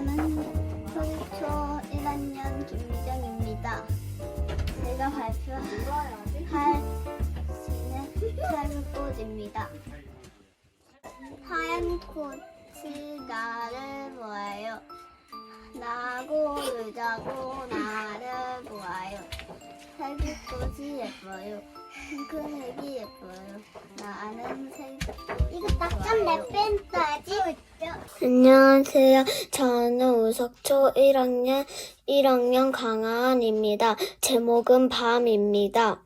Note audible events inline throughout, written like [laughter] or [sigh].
저는 초초 1학년 김미정입니다. 제가 발표할 시는 하얀 꽃입니다. 하얀 꽃이 나를 보아요. 나고 의자고 나를 보아요. 살구꽃이 예뻐요. [laughs] 핑크색이 예뻐요. 나는 색 이거 내뺀 따지 안녕하세요. 저는 우석초 1학년 1학년 강하은입니다. 제목은 밤입니다.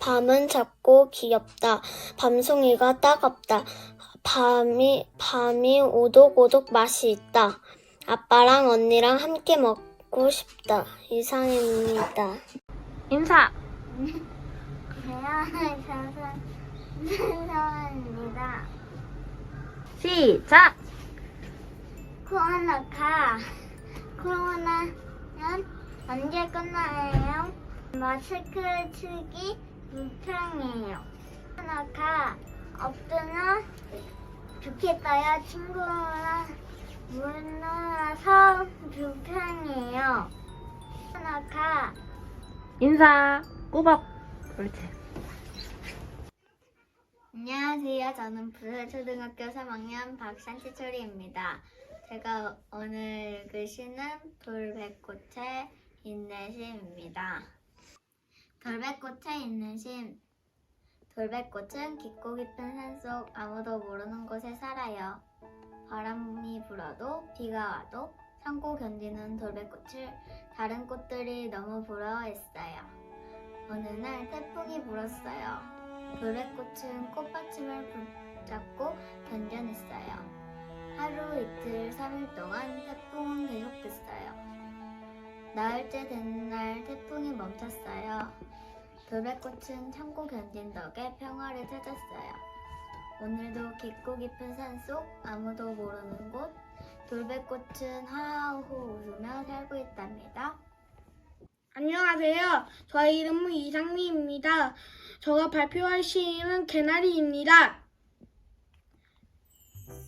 밤은 작고 귀엽다. 밤송이가 따갑다. 밤이 밤이 오독오독 맛이 있다. 아빠랑 언니랑 함께 먹 고 싶다. 이상입니다. 인사. 안녕하세요. [laughs] 선선입니다. 시작. 코로나가 코로나는 언제 끝나요? 마스크 쓰기 불편해요. 코로나가 없으면 좋겠어요. 친구랑 만나서 불편해요. 코로나가 인사. 꾸벅. 옳지. 안녕하세요. 저는 부산초등학교 3학년 박산치철이입니다. 제가 오늘 그 시는 시입니다. 돌배꽃에 있는 시. 돌배꽃은 깊고 깊은 산속 아무도 모르는 곳에 살아요. 바람이 불어도 비가 와도 참고 견디는 돌배꽃을 다른 꽃들이 너무 부러워했어요. 어느 날 태풍이 불었어요. 돌배꽃은 꽃받침을 붙잡고 견뎌냈어요. 하루 이틀 삼일 동안 태풍은 계속됐어요. 나흘째 된 날 태풍이 멈췄어요. 돌배꽃은 참고 견딘 덕에 평화를 찾았어요. 오늘도 깊고 깊은 산속 아무도 모르는 곳 돌배꽃은 하하호 웃으며 살고 있답니다. 안녕하세요. 저의 이름은 이상미입니다. 제가 발표할 시인은 개나리입니다.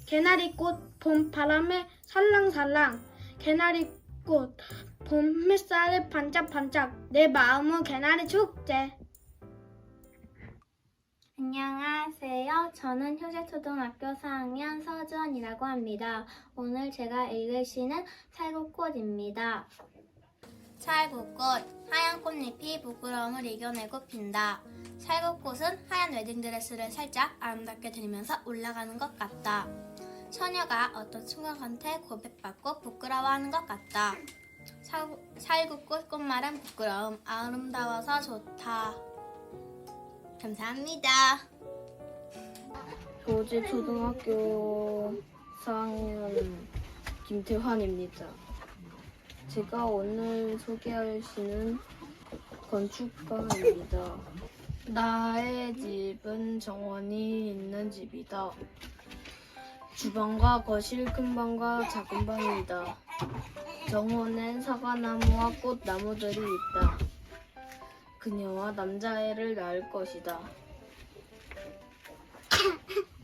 개나리꽃 봄 바람에 살랑살랑 개나리꽃 봄 햇살에 반짝반짝 내 마음은 개나리 축제 안녕하세요. 저는 효재초등학교 4학년 서주원이라고 합니다. 오늘 제가 읽을 시는 살구꽃입니다. 살구꽃, 하얀 꽃잎이 부끄러움을 이겨내고 핀다. 살구꽃은 하얀 웨딩드레스를 살짝 아름답게 들이면서 올라가는 것 같다. 처녀가 어떤 친구한테 고백받고 부끄러워하는 것 같다. 살- 살구꽃 꽃말은 부끄러움, 아름다워서 좋다. 감사합니다. 교제 초등학교 4학년 김태환입니다. 제가 오늘 소개할 시는 건축가입니다. 나의 집은 정원이 있는 집이다. 주방과 거실 큰 방과 작은 방이다. 정원엔 사과나무와 꽃나무들이 있다. 그녀와 남자애를 낳을 것이다. [laughs]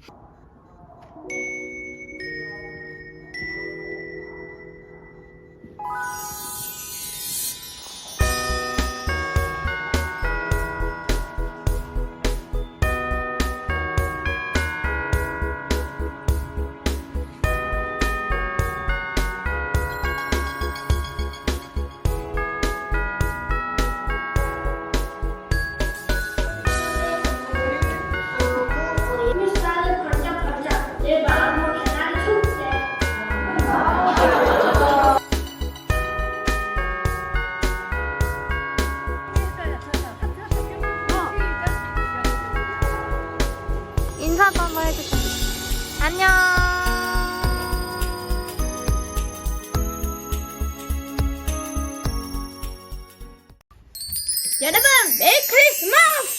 안녕. 여러분 메리 크리스마스!